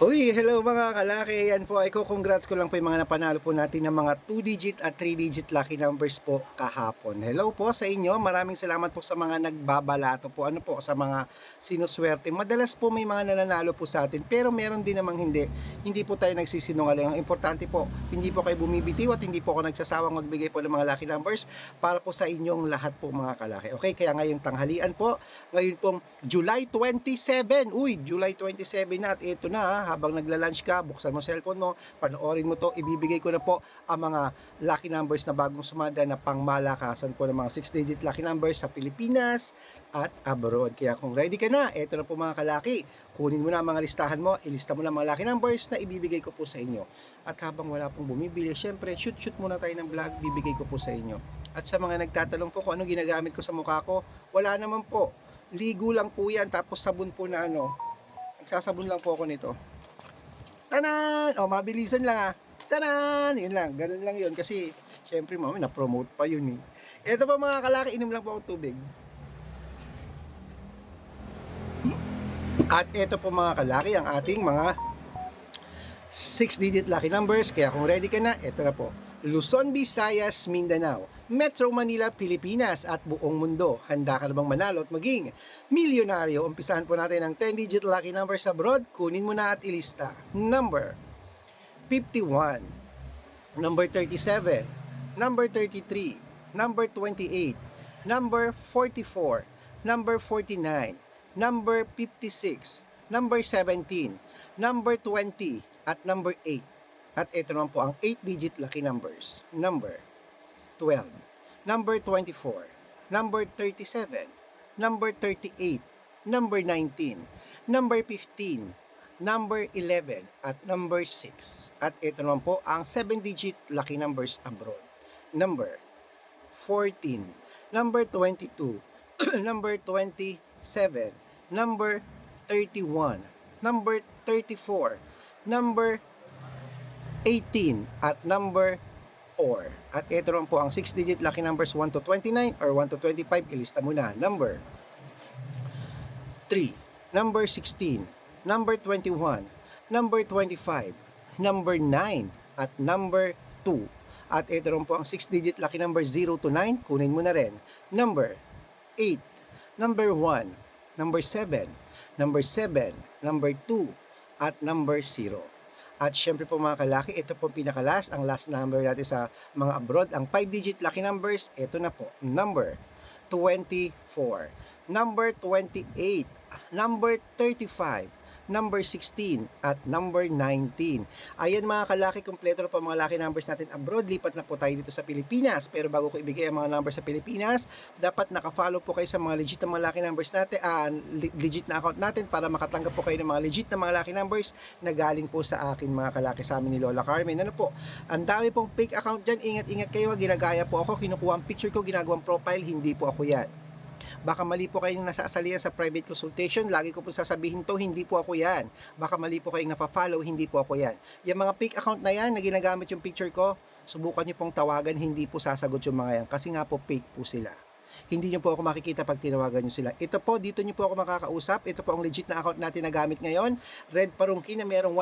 Uy, hello mga kalaki. Yan po, ay congrats ko lang po yung mga napanalo po natin ng mga 2-digit at 3-digit lucky numbers po kahapon. Hello po sa inyo. Maraming salamat po sa mga nagbabalato po. Ano po, sa mga sinuswerte. Madalas po may mga nananalo po sa atin, pero meron din namang hindi. Hindi po tayo nagsisinungaling. Ang importante po, hindi po kayo bumibitiw at hindi po ako nagsasawang magbigay po ng mga lucky numbers para po sa inyong lahat po mga kalaki. Okay, kaya ngayong tanghalian po, ngayon pong July 27. Uy, July 27 na at ito na ha, habang nagla-lunch ka, buksan mo cellphone mo, panoorin mo to, ibibigay ko na po ang mga lucky numbers na bagong sumada na pangmalakasan po ng mga 6-digit lucky numbers sa Pilipinas at abroad. Kaya kung ready ka na, ito na po mga kalaki. Kunin mo na ang mga listahan mo, ilista mo na mga lucky numbers na ibibigay ko po sa inyo. At habang wala pong bumibili, syempre, shoot-shoot muna tayo ng vlog, bibigay ko po sa inyo. At sa mga nagtatanong po kung ano ginagamit ko sa mukha ko, wala naman po. Ligo lang po yan, tapos sabon po na ano. Nagsasabon lang po ako nito. Tanan! O, mabilisan lang ah. Tanan! Yun lang, ganun lang yun. Kasi, syempre, mami, na-promote pa yun eh. Ito pa mga kalaki, inom lang po akong tubig. At ito po mga kalaki, ang ating mga 6-digit lucky numbers. Kaya kung ready ka na, ito na po. Luzon, Visayas, Mindanao, Metro Manila, Pilipinas at buong mundo. Handa ka na bang manalo at maging milyonaryo? Umpisahan po natin ang 10-digit lucky numbers abroad. Kunin mo na at ilista. Number 51, number 37, number 33, number 28, number 44, number 49, number 56, number 17, number 20, at number 8. At ito naman po ang 8-digit lucky numbers. Number 12, number 24, number 37, number 38, number 19, number 15, number 11, at number 6. At ito naman po ang 7-digit lucky numbers abroad. Number 14, number 22, number 27, number 31, number 34, number 18, at number 4. At ito naman po ang 6-digit lucky numbers 1 to 29 or 1 to 25. Ilista mo na. Number 3, number 16, number 21, number 25, number 9, at number 2. At ito rin po ang 6-digit lucky number 0 to 9. Kunin mo na rin. Number 8, number 1, number 7, number 7, number 2, at number 0. At syempre po mga kalaki, ito po pinakalas, ang last number natin sa mga abroad, ang 5-digit lucky numbers, ito na po, number 24, number 28, number 35, number 16, at number 19. Ayan mga kalaki, kompleto na po mga lucky numbers natin abroad. Lipat na po tayo dito sa Pilipinas. Pero bago ko ibigay ang mga numbers sa Pilipinas, dapat nakafollow po kayo sa mga legit na mga lucky numbers natin, le- legit na account natin para makatanggap po kayo ng mga legit na mga lucky numbers na galing po sa akin mga kalaki sa amin ni Lola Carmen. Ano po, ang dami pong fake account dyan. Ingat-ingat kayo, ginagaya po ako, kinukuha ang picture ko, ginagawang profile, hindi po ako yan. Baka mali po kayong nasasalihan sa private consultation. Lagi ko po sasabihin to, hindi po ako yan. Baka mali po kayong nafa-follow, hindi po ako yan. Yung mga fake account na yan, na ginagamit yung picture ko, subukan nyo pong tawagan, hindi po sasagot yung mga yan. Kasi nga po fake po sila. Hindi nyo po ako makikita pag tinawagan nyo sila. Ito po, dito nyo po ako makakausap. Ito po ang legit na account natin na gamit ngayon. Red Parungki na mayroong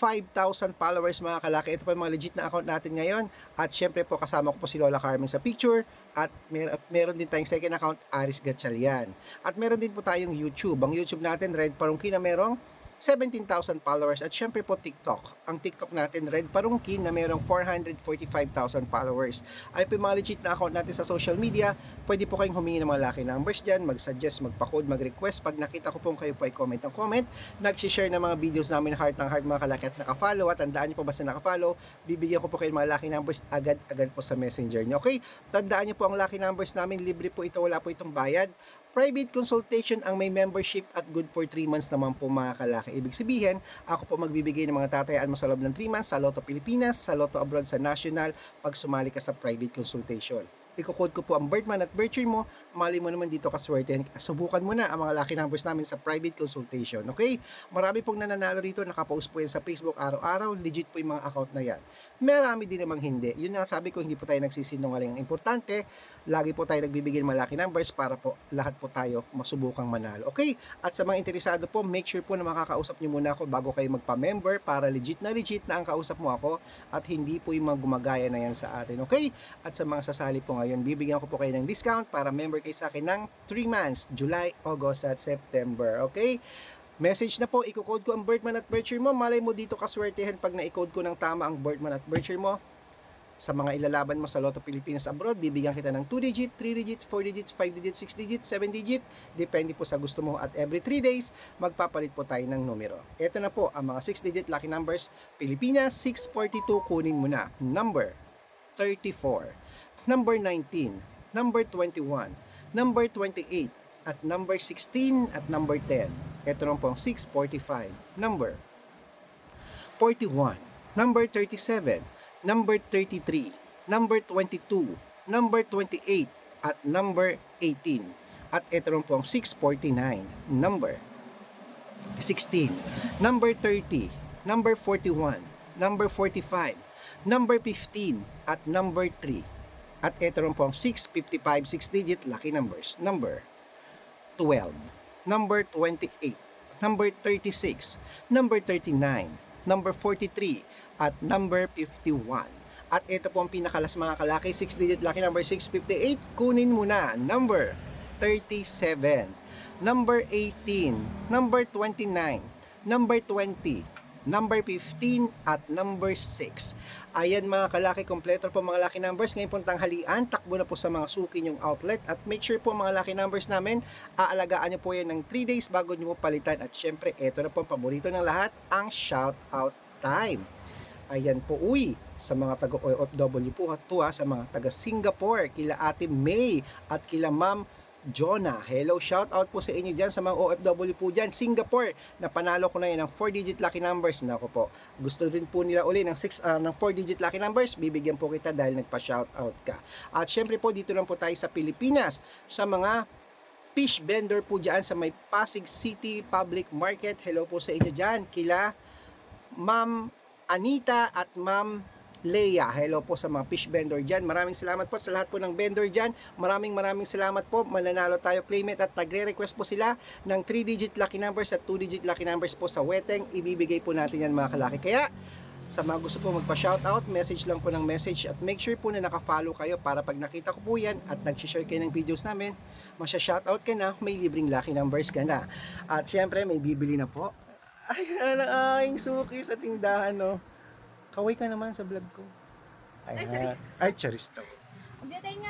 185,000 followers mga kalaki. Ito po yung mga legit na account natin ngayon. At syempre po kasama ko po si Lola Carmen sa picture. At, mer- meron din tayong second account, Aris Gatchalian. At meron din po tayong YouTube. Ang YouTube natin, Red Parungki na merong 17,000 followers at syempre po TikTok. Ang TikTok natin, Red Parungkin na mayroong 445,000 followers. Ay po na account natin sa social media. Pwede po kayong humingi ng mga lucky numbers dyan, mag-suggest, magpa-code, mag-request. Pag nakita ko pong kayo po ay comment ng comment, nag-share ng mga videos namin heart ng heart mga kalaki at nakafollow at tandaan nyo po basta nakafollow, bibigyan ko po kayo ng mga lucky numbers agad-agad po sa messenger nyo. Okay? Tandaan nyo po ang lucky numbers namin, libre po ito, wala po itong bayad. Private consultation ang may membership at good for 3 months naman po mga kalaki. Ibig sabihin, ako po magbibigay ng mga tatayaan mo sa loob ng 3 months sa Lotto Pilipinas, sa Lotto Abroad sa National, pag sumali ka sa private consultation. Iko-code ko po ang birth month at year mo. Mali mo naman dito kaswerte. Subukan mo na ang mga lucky numbers namin sa private consultation. Okay? Marami pong nananalo rito. Nakapost po yan sa Facebook araw-araw. Legit po yung mga account na yan. Marami din namang hindi. Yun nga sabi ko, hindi po tayo nagsisinungaling. Ang importante, lagi po tayo nagbibigay ng mga lucky numbers para po lahat po tayo masubukang manalo. Okay? At sa mga interesado po, make sure po na makakausap nyo muna ako bago kayo magpa-member para legit na legit na ang kausap mo ako at hindi po yung mga gumagaya na yan sa atin. Okay? At sa mga sasali po ngayon, bibigyan ko po kayo ng discount para member kayo sa akin ng 3 months, July, August at September. Okay? Message na po, i-code ko ang birth month at birth year mo. Malay mo dito kaswertehan pag na-code ko ng tama ang birth month at birth year mo. Sa mga ilalaban mo sa Lotto Pilipinas abroad, bibigyan kita ng 2 digit, 3 digit, 4 digit, 5 digit, 6 digit, 7 digit. Depende po sa gusto mo at every 3 days, magpapalit po tayo ng numero. Ito na po ang mga 6 digit lucky numbers. Pilipinas 642 kunin mo na. Number 34, number 19, number 21, number 28, at number 16 at number 10. Ito naman po ang 645. Number 41, number 37, number 33, number 22, number 28, at number 18. At ito naman po ang 649. Number 16, number 30, number 41, number 45, number 15, at number 3. At ito rin po ang 655, 6 digit. Lucky numbers. Number 12, number 28, number 36, number 39, number 43, at number 51. At ito po ang pinakalas mga kalaki, 6 digit lucky number 658. Kunin mo na, number 37, number 18, number 29, number 20, number 15, at number 6. Ayan mga kalaki, kompleto po mga lucky numbers. Ngayon pong tanghalian, takbo na po sa mga suki yung outlet. At make sure po mga lucky numbers namin, aalagaan nyo po yan ng 3 days bago nyo po palitan. At syempre, ito na po ang paborito ng lahat, ang shout out time. Ayan po, uy, sa mga taga OFW po to ha, sa mga taga Singapore, kila Ate May at kila Ma'am Jonah. Hello, shout out po sa inyo dyan sa mga OFW po dyan. Singapore, napanalo ko na yan ng 4-digit lucky numbers. Nako po, gusto rin po nila uli ng, 6, ah, ng 4-digit lucky numbers. Bibigyan po kita dahil nagpa-shout out ka. At syempre po, dito lang po tayo sa Pilipinas sa mga fish vendor po dyan sa may Pasig City Public Market. Hello po sa inyo dyan. Kila Ma'am Anita at Ma'am Leia. Hello po sa mga fish vendor dyan. Maraming salamat po sa lahat po ng vendor dyan. Maraming maraming salamat po. Mananalo tayo claim it at nagre-request po sila ng 3-digit lucky numbers at 2-digit lucky numbers po sa weteng. Ibibigay po natin yan mga kalaki. Kaya sa mga gusto po magpa-shoutout, message lang po ng message at make sure po na naka-follow kayo para pag nakita ko po yan at nag-share kayo ng videos namin, masya-shoutout ka na, may libreng lucky numbers ka na. At syempre, may bibili na po. Ay, ang aking suki sa tindahan, no. Kaway ka naman sa vlog ko. Ayan. Ay, charis to. Biyatay nga